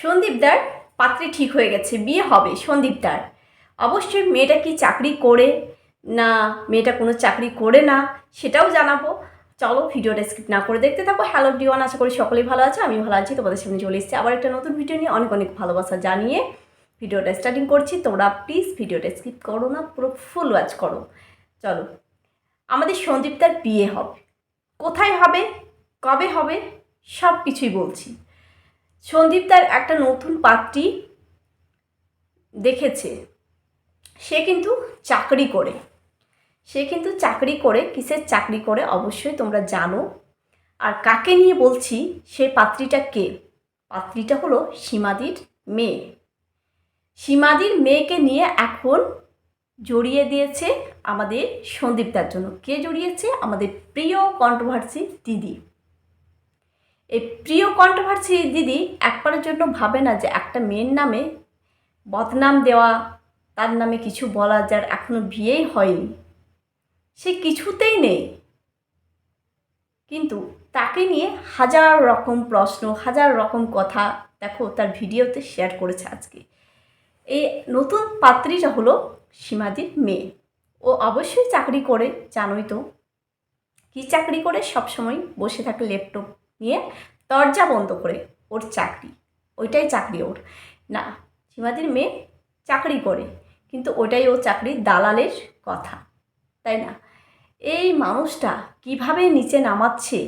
সন্দীপদার পাত্রে ঠিক হয়ে গেছে, বিয়ে হবে সন্দীপদার অবশ্যই মেয়েটা কি চাকরি করে? না, মেয়েটা কোনো চাকরি করে না, সেটাও জানাব। চলো ভিডিওটা স্কিপ না করে দেখতে থাকো। হ্যালো ডিওয়ান আশা করি সকলেই ভালো আছে আমি ভালো আছি, তোমাদের সামনে চলে এসেছি আবার একটা নতুন ভিডিও নিয়ে। অনেক অনেক ভালোবাসা জানিয়ে ভিডিওটা স্টার্টিং করছি। তোমরা প্লিজ ভিডিওটা স্কিপ করো না, পুরো ফুল ওয়াচ করো। চলো, আমাদের সন্দীপদার বিয়ে হবে। কোথায় হবে? কবে হবে? সব কিছুই বলছি। সন্দীপ তার একটা নতুন পাত্রী দেখেছে। সে কিন্তু চাকরি করে। সে কিন্তু চাকরি করে, কিসের চাকরি করে অবশ্যই তোমরা জানো। আর কাকে নিয়ে বলছি, সে পাত্রীটা কে? পাত্রীটা হলো সীমাদির মেয়ে। সীমাদির মেয়েকে নিয়ে এখন জড়িয়ে দিয়েছে আমাদের সন্দীপদার জন্য। কে জড়িয়েছে? আমাদের প্রিয় কন্ট্রোভার্সি দিদি। এই প্রিয় কন্ট্রোভার্সি দিদি একবারের জন্য ভাবে না যে একটা মেয়ের নামে বদনাম দেওয়া, তার নামে কিছু বলা যার এখনও বিয়েই হয়নি। সে কিছুতেই নেই। কিন্তু তাকে নিয়ে হাজার রকম প্রশ্ন, হাজার রকম কথা দেখো তার ভিডিওতে শেয়ার করেছে আজকে। এই নতুন পাত্রীটা হলো সীমাদির মেয়ে। ও অবশ্যই চাকরি করে, জানোই তো। কী চাকরি করে? সবসময় বসে থাকে ল্যাপটপ নিয়ে দরজা বন্ধ করে ওর চাকরি। ওইটাই চাকরি ওর। না, সীমাদির মেয়ে চাকরি করে, কিন্তু ওটাই ও চাকরির দালালের কথা, তাই না? এই মানুষটা কীভাবে নিচে নামাচ্ছে,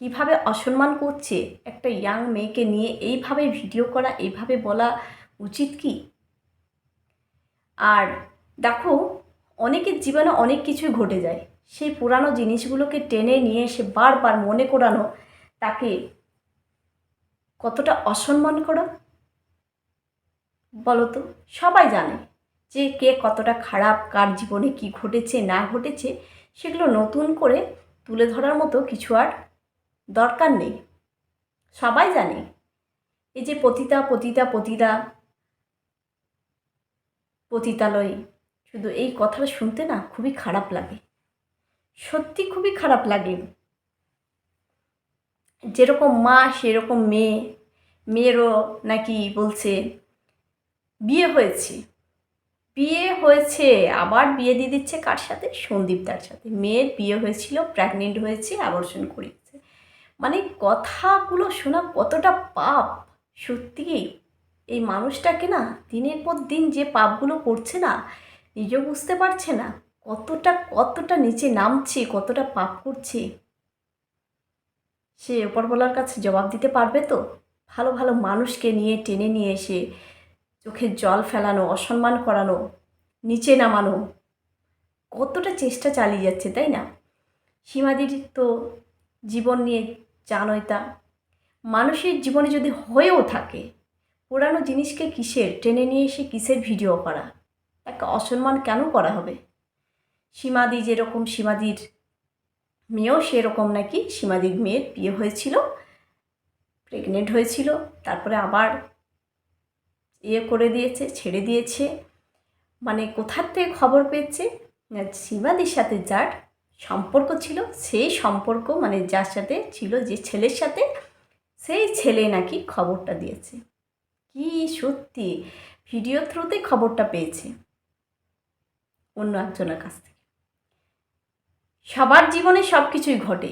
কীভাবে অসম্মান করছে, একটা ইয়াং মেয়েকে নিয়ে এইভাবে ভিডিও করা, এইভাবে বলা উচিত কি? আর দেখো, অনেকের জীবনে অনেক কিছুই ঘটে যায়। সেই পুরানো জিনিসগুলোকে টেনে নিয়ে এসে বারবার মনে করানো তাকে কতটা অসম্মান করা? বলো তো সবাই জানে যে কে কতটা খারাপ, কার জীবনে কি ঘটেছে, না ঘটেছে, সেগুলো নতুন করে তুলে ধরার মতো কিছু আর দরকার নেই। সবাই জানে এই যে পতিতা পতিতা পতিতা পতিতালয়, শুধু এই কথাটা শুনতে না খুবই খারাপ লাগে। সত্যি খুবই খারাপ লাগে। যেরকম মা, সেরকম মেয়ে। মেয়েরও নাকি বলছে, বিয়ে হয়েছে। বিয়ে হয়েছে, আবার বিয়ে দিয়ে দিচ্ছে কার সাথে? সন্দীপদার সাথে। মেয়ের বিয়ে হয়েছিল প্রেগনেন্ট হয়েছে অ্যাবর্শন করিয়েছে। মানে কথাগুলো শোনা কতটা পাপ। সত্যি এই মানুষটাকে না দিনের পর দিন যে পাপগুলো করছে না, নিজেও বুঝতে পারছে না কতটা কতটা নিচে নামছে, কতটা পাপ করছে। সে ওপরওয়ালার কাছে জবাব দিতে পারবে তো? ভালো ভালো মানুষকে নিয়ে টেনে নিয়ে এসে চোখের জল ফেলানো, অসম্মান করানো, নিচে নামানো। কতটা চেষ্টা চালিয়ে যাচ্ছে, তাই না? সীমাদির তো জীবন নিয়ে জানোই তা। মানুষের জীবনে যদি হয়েও থাকে, পুরানো জিনিসকে কিসের? টেনে নিয়ে এসে কিসের ভিডিও করা? তাকে অসম্মান কেন করা হবে? সীমাদি যেরকম সীমাদির মেয়েও সেরকম নাকি? সীমাদির মেয়ের বিয়ে হয়েছিল প্রেগনেন্ট হয়েছিল, তারপরে আবার ইয়ে করে দিয়েছে, ছেড়ে দিয়েছে। মানে কোথার থেকে খবর পেয়েছে? সীমাদির সাথে যার সম্পর্ক ছিল, সেই সম্পর্ক মানে যার সাথে ছিল, যে ছেলের সাথে, সেই ছেলে নাকি খবরটা দিয়েছে। কি সত্যি ভিডিও থ্রুতে খবরটা পেয়েছে। অন্য একজনের কাছ থেকে। সবার জীবনে সব কিছুই ঘটে।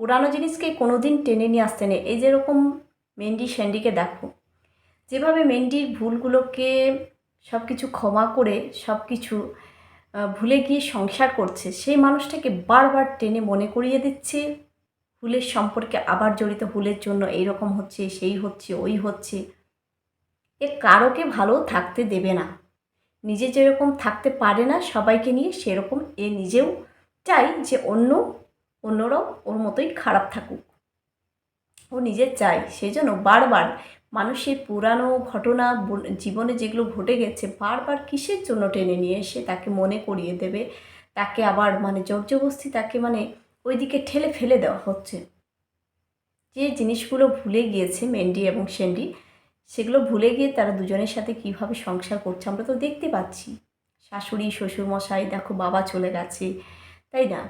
পুরানো জিনিসকে কোনো দিন টেনে নিয়ে আসতে নেই। এই যেরকম মেন্ডি স্যান্ডিকে দেখো। যেভাবে মেন্ডির ভুলগুলোকে সব কিছু ক্ষমা করে সব কিছু ভুলে গিয়ে সংসার করছে, সেই মানুষটাকে বারবার টেনে মনে করিয়ে দিচ্ছে। ভুলের সম্পর্কে আবার জড়িত ভুলের জন্য এইরকম হচ্ছে, সেই হচ্ছে, ওই হচ্ছে। এ কারোকে ভালো থাকতে দেবে না। নিজে যেরকম থাকতে পারে না সবাইকে নিয়ে, সেরকম এ নিজেও চাই যে অন্য, অন্যরাও ওর মতোই খারাপ থাকুক। ও নিজে চায় সেই জন্য বারবার মানুষের পুরানো ঘটনা জীবনে যেগুলো ঘটে গেছে, বারবার কিসের জন্য টেনে নিয়ে এসে তাকে মনে করিয়ে দেবে? তাকে আবার মানে জর্জবস্তি তাকে মানে ওইদিকে ঠেলে ফেলে দেওয়া হচ্ছে। যে জিনিসগুলো ভুলে গিয়েছে মেন্ডি এবং সেন্ডি সেগুলো ভুলে গিয়ে তারা দুজনের সাথে কীভাবে সংসার করছে আমরা তো দেখতে পাচ্ছি। শাশুড়ি, শ্বশুরমশাই, দেখো বাবা চলে গেছে তাই না?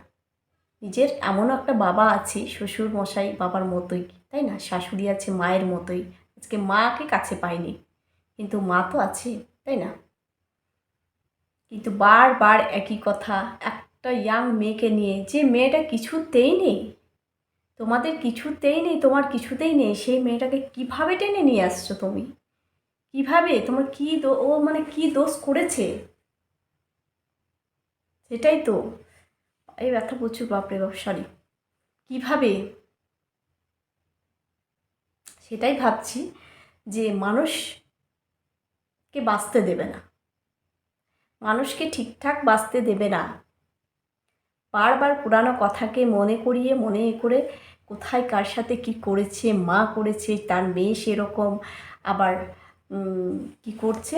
নিজের এমনও একটা বাবা আছে শ্বশুর মশাই বাবার মতোই, তাই না? শাশুড়ি আছে মায়ের মতোই। আজকে মাকে কাছে পাইনি, কিন্তু মা তো আছে, তাই না? কিন্তু বারবার একই কথা, একটা ইয়াং মেয়েকে নিয়ে, যে মেয়েটা কিছুতেই নেই, তোমাদের কিছুতেই নেই, তোমার কিছুতেই নেই, সেই মেয়েটাকে কীভাবে টেনে নিয়ে আসছো তুমি? কীভাবে? তোমার কি ও মানে কি দোষ করেছে? সেটাই তো। এই ব্যথা প্রচুর, বাপরে বাপ সরি কীভাবে? সেটাই ভাবছি যে মানুষকে বাঁচতে দেবে না। মানুষকে ঠিকঠাক বাঁচতে দেবে না। বারবার পুরানো কথাকে মনে করিয়ে, মনে করে কোথায় কার সাথে কি করেছে, মা করেছে, তার মেয়ে সেরকম, আবার কি করছে?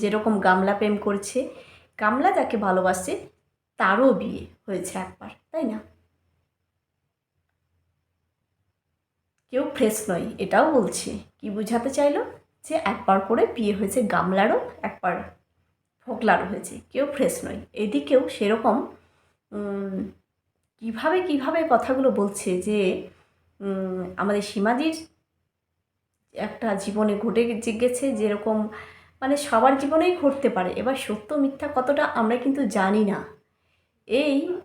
যেরকম গামলা প্রেম করছে। গামলা যাকে ভালোবাসে তারও বিয়ে হয়েছে একবার, তাই না? কেউ ফ্রেশ নয়, এটাও বলছে। কি বোঝাতে চাইলো? যে একবার করে বিয়ে হয়েছে গামলারও, একবার ফোকলারও হয়েছে। কেউ ফ্রেশ নয়। এদিকেও সেরকম কীভাবে কীভাবে কথাগুলো বলছে যে আমাদের সীমাদির একটা জীবনে ঘটে গেছে যেরকম মানে সবার জীবনেই ঘটতে পারে। এবার সত্য মিথ্যা কতটা আমরা কিন্তু জানি না। এই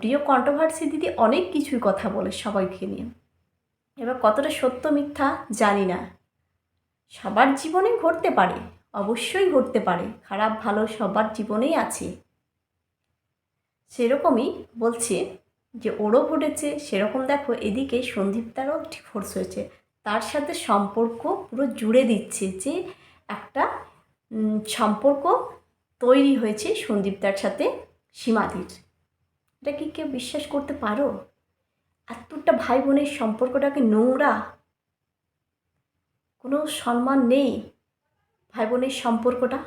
প্রিয় কন্ট্রোভার্সি দিদি অনেক কিছুই কথা বলে সবাইকে নিয়ে। এবার কতটা সত্য মিথ্যা জানি না। সবার জীবনে ঘটতে পারে, অবশ্যই ঘটতে পারে, খারাপ ভালো সবার জীবনেই আছে। সেরকমই বলছে যে, ওরও ঘটেছে, সেরকম দেখো, এদিকে সন্দীপদারও ফোর্স হয়েছে। তার সাথে সম্পর্ক পুরো জুড়ে দিচ্ছে যে, একটা সম্পর্ক তৈরি হয়েছে সন্দীপদার সাথে সীমাদির। এটা কি কেউ বিশ্বাস করতে পারো? এতটা ভাই বোনের সম্পর্কটাকে নোংরা। কোনো সম্মান নেই ভাই বোনের সম্পর্কটা।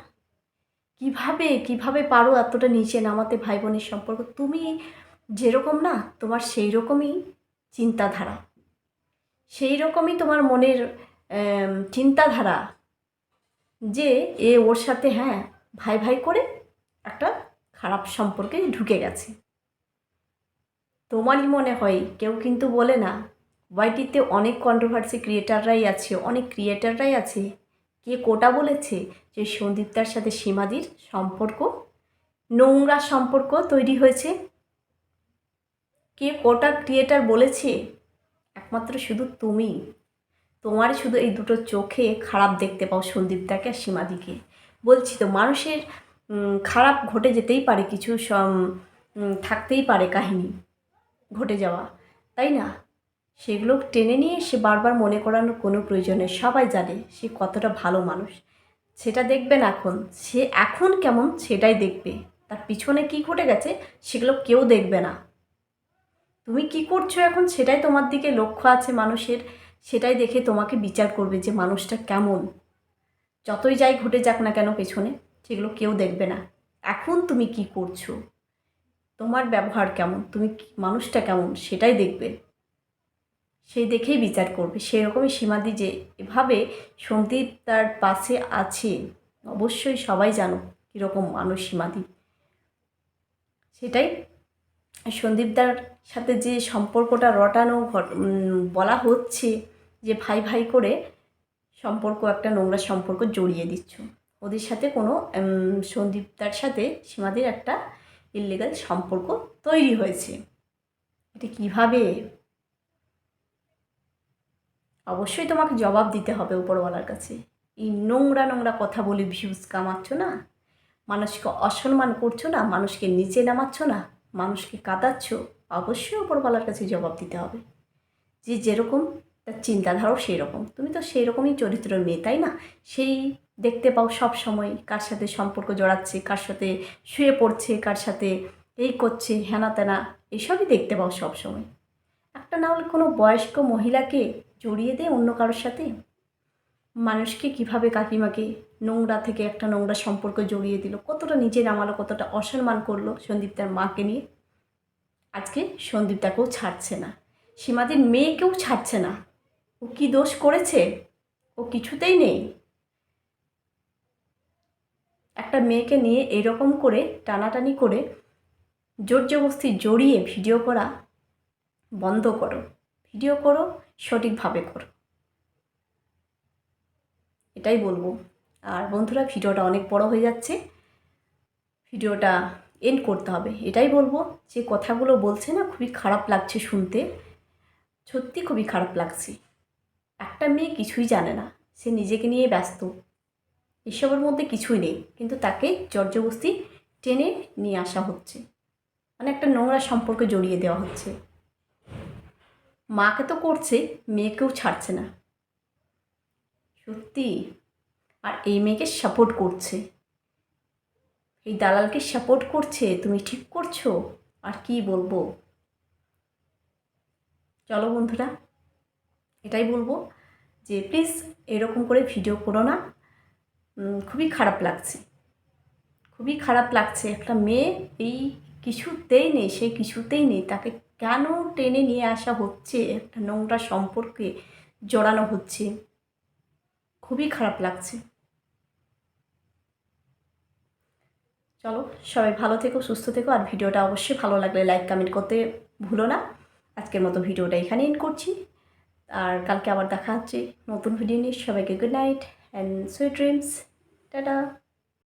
কীভাবে কীভাবে পারো এতটা নিচে নামাতে ভাই বোনের সম্পর্ক? তুমি যেরকম না, তোমার সেই রকমই চিন্তাধারা। সেই রকমই তোমার মনের চিন্তাধারা যে এ ওর সাথে হ্যাঁ ভাই ভাই করে একটা খারাপ সম্পর্কে ঢুকে গেছে। তোমারই মনে হয়, কেউ কিন্তু বলে না। ওয়াইটিতে অনেক কন্ট্রোভার্সি ক্রিয়েটাররাই আছে, অনেক ক্রিয়েটাররাই আছে। কে কোটা বলেছে যে সন্দীপতার সাথে সীমাদির সম্পর্ক? নোংরা সম্পর্ক তৈরি হয়েছে। কে কোটা ক্রিয়েটার বলেছে? একমাত্র শুধু তুমি। তোমার শুধু এই দুটো চোখে খারাপ দেখতে পাও সন্দীপদাকে আর সীমাদিকে। বলছি তো, মানুষের খারাপ ঘটে যেতেই পারে, কিছু থাকতেই পারে কাহিনী। ঘটে যাওয়া, তাই না? সেগুলো টেনে নিয়ে সে বারবার মনে করানোর কোনো প্রয়োজন নেই সবাই জানে সে কতটা ভালো মানুষ। সেটা দেখবেন এখন। সে এখন কেমন সেটাই দেখবে। তার পিছনে কি ঘটে গেছে সেগুলো কেউ দেখবে না। তুমি কি করছ এখন? সেটাই তোমার দিকে লক্ষ্য আছে মানুষের। সেটাই দেখে তোমাকে বিচার করবে যে মানুষটা কেমন। যতই যাই ঘটে যাক না কেন পেছনে, সেগুলো কেউ দেখবে না। এখন তুমি কি করছ? তোমার ব্যবহার কেমন? তুমি মানুষটা কেমন? সেটাই দেখবে। সেই দেখেই বিচার করবে। সেরকমই সীমাদি যে এভাবে সন্দীপ তার পাশে আছে, অবশ্যই সবাই জানো কীরকম মানুষ সীমাদি। সেটাই। সন্দীপদার সাথে যে সম্পর্কটা রটানো বলা হচ্ছে যে ভাই ভাই করে সম্পর্ক, একটা নোংরা সম্পর্ক জড়িয়ে দিচ্ছ। ওদের সাথে কোনো সন্দীপদার সাথে সীমাদির একটা ইলিগাল সম্পর্ক তৈরি হয়েছে। এটা কীভাবে? অবশ্যই তোমাকে জবাব দিতে হবে উপরওয়ালার কাছে। এই নোংরা নোংরা কথা বলে ভিউজ কামাচ্ছ না? মানুষকে অসম্মান করছ না? মানুষকে নিচে নামাচ্ছ না? মানুষকে কাঁদাচ্ছ? অবশ্যই উপরওয়ালার কাছে জবাব দিতে হবে। যে যেরকম, তার চিন্তাধারাও সেই রকম তুমি তো সেই রকমই চরিত্রের মেয়ে, তাই না? সেই দেখতে পাও সব সময় কার সাথে সম্পর্ক জড়াচ্ছে, কার সাথে শুয়ে পড়ছে, কার সাথে এই করছে, হেনা তেনা, এসবই দেখতে পাও সব সময়। একটা না হলে কোনো বয়স্ক মহিলাকে জড়িয়ে দেয় অন্য কারোর সাথে? মানুষকে কীভাবে কাকিমাকে নোংরা থেকে একটা নোংরা সম্পর্ক জড়িয়ে দিল? কতটা নিচে নামালো কতটা অসম্মান করল সন্দীপ তার মাকে নিয়ে? আজকে সন্দীপ তাকেও ছাড়ছে না। সীমাদের মেয়েকেও ছাড়ছে না। ও কি দোষ করেছে? ও কিছুতেই নেই। একটা মেয়েকে নিয়ে এরকম করে টানাটানি করে জোর জবস্তি জড়িয়ে ভিডিও করা বন্ধ করো। ভিডিও করো, সঠিকভাবে করো। এটাই বলব। আর বন্ধুরা, ভিডিওটা অনেক বড় হয়ে যাচ্ছে। ভিডিওটা এন্ড করতে হবে। এটাই বলব যে কথাগুলো বলছে না, খুবই খারাপ লাগছে শুনতে। সত্যি খুবই খারাপ লাগছে। একটা মেয়ে কিছুই জানে না। সে নিজেকে নিয়ে ব্যস্ত। এসবের মধ্যে কিছুই নেই। কিন্তু তাকে জর্জবস্তি টেনে নিয়ে আসা হচ্ছে। মানে একটা নোংরা সম্পর্কে জড়িয়ে দেওয়া হচ্ছে। মাকে তো করছে, মেয়েকেও ছাড়ছে না। সত্যি? আর এই মেয়েকে সাপোর্ট করছে। এই দালালকে সাপোর্ট করছে, তুমি ঠিক করছ? আর কি বলব? চলো বন্ধুরা, এটাই বলব যে প্লিজ এরকম করে ভিডিও করো না। খুবই খারাপ লাগছে। খুবই খারাপ লাগছে। একটা মেয়ে এই কিছুতেই নেই, সে কিছুতেই নেই। তাকে কেন টেনে নিয়ে আসা হচ্ছে? একটা নোংরা সম্পর্কে জড়ানো হচ্ছে। খুবই খারাপ লাগছে। চলো, সবাই ভালো থেকো, সুস্থ থেকো। আর ভিডিওটা অবশ্যই ভালো লাগলে লাইক, কমেন্ট করতে ভুলো না। আজকের মতো ভিডিওটা এখানে এন্ড করছি। আর কালকে আবার দেখা হচ্ছে নতুন ভিডিও নিয়ে। সবাইকে good night and sweet dreams Ta-da!